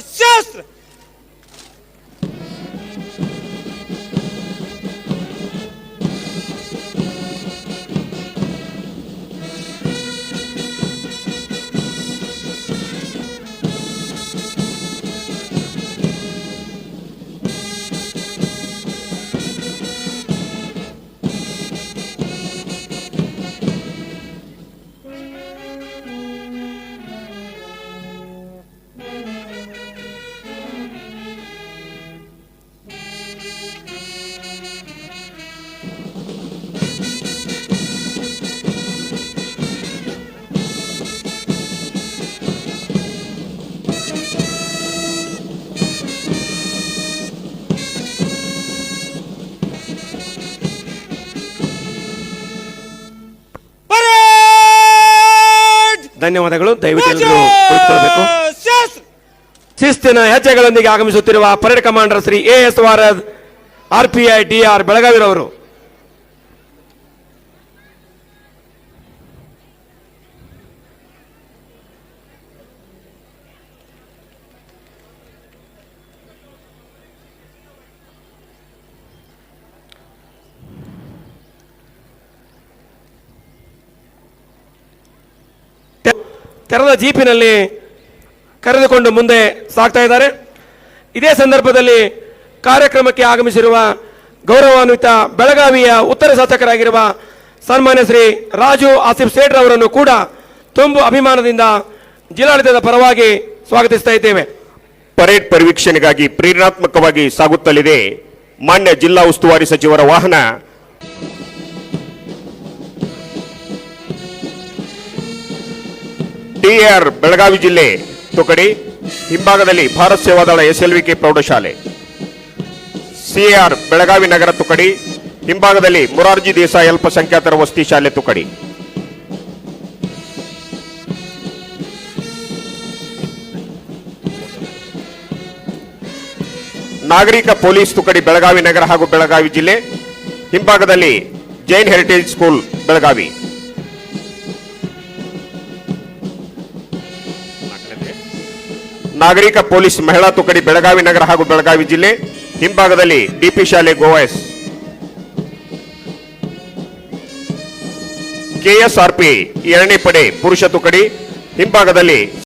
сестри! ಧನ್ಯವಾದಗಳು ದಯವಿಟ್ಟು ಶಿಸ್ತಿನ ಹೆಜ್ಜೆಗಳೊಂದಿಗೆ ಆಗಮಿಸುತ್ತಿರುವ parade commander Shri A S Warad RPI DR ಬೆಳಗಾವಿರವರು. ತೆರೆದ ಜೀಪಿನಲ್ಲಿ ಕರೆದುಕೊಂಡು ಮುಂದೆ ಸಾಗ್ತಾ ಇದ್ದಾರೆ. ಇದೇ ಸಂದರ್ಭದಲ್ಲಿ ಕಾರ್ಯಕ್ರಮಕ್ಕೆ ಆಗಮಿಸಿರುವ ಗೌರವಾನ್ವಿತ ಬೆಳಗಾವಿಯ ಉತ್ತರ ಶಾಸಕರಾಗಿರುವ ಸನ್ಮಾನ್ಯ ಶ್ರೀ ರಾಜು ಆಸಿಫ್ ಸೇಠ್ ಅವರನ್ನು ಕೂಡ ತುಂಬು ಅಭಿಮಾನದಿಂದ ಜಿಲ್ಲಾಡಳಿತದ ಪರವಾಗಿ ಸ್ವಾಗತಿಸ್ತಾ ಇದ್ದೇವೆ. ಪರೇಡ್ ಪರಿವೀಕ್ಷಣೆಗಾಗಿ ಪ್ರೇರಣಾತ್ಮಕವಾಗಿ ಸಾಗುತ್ತಲಿದೆ ಮಾನ್ಯ ಜಿಲ್ಲಾ ಉಸ್ತುವಾರಿ ಸಚಿವರ ವಾಹನ ಡಿಆರ್ ಬೆಳಗಾವಿ ಜಿಲ್ಲೆ ತುಕಡಿ, ಹಿಂಭಾಗದಲ್ಲಿ ಭಾರತ್ ಸೇವಾದಳ ಎಸ್ಎಲ್ವಿಕೆ ಪ್ರೌಢಶಾಲೆ. ಸಿಎಆರ್ ಬೆಳಗಾವಿ ನಗರ ತುಕಡಿ, ಹಿಂಭಾಗದಲ್ಲಿ ಮುರಾರ್ಜಿ ದೇಸಾಯಿ ಅಲ್ಪಸಂಖ್ಯಾತರ ವಸತಿ ಶಾಲೆ ತುಕಡಿ. ನಾಗರಿಕ ಪೊಲೀಸ್ ತುಕಡಿ ಬೆಳಗಾವಿ ನಗರ ಹಾಗೂ ಬೆಳಗಾವಿ ಜಿಲ್ಲೆ, ಹಿಂಭಾಗದಲ್ಲಿ ಜೈನ್ ಹೆರಿಟೇಜ್ ಸ್ಕೂಲ್ ಬೆಳಗಾವಿ. ನಾಗರಿಕ ಪೊಲೀಸ್ ಮಹಿಳಾ ತುಕಡಿ ಬೆಳಗಾವಿ ನಗರ ಹಾಗೂ ಬೆಳಗಾವಿ ಜಿಲ್ಲೆ ಹಿಂಭಾಗದಲ್ಲಿ ಡಿಪಿ ಶಾಲೆ ಗೋವಾಯಸ್ ಕೆಎಸ್ಆರ್ಪಿ ಎರಡನೇ ಪಡೆ ಪುರುಷ ತುಕಡಿ ಹಿಂಭಾಗದಲ್ಲಿ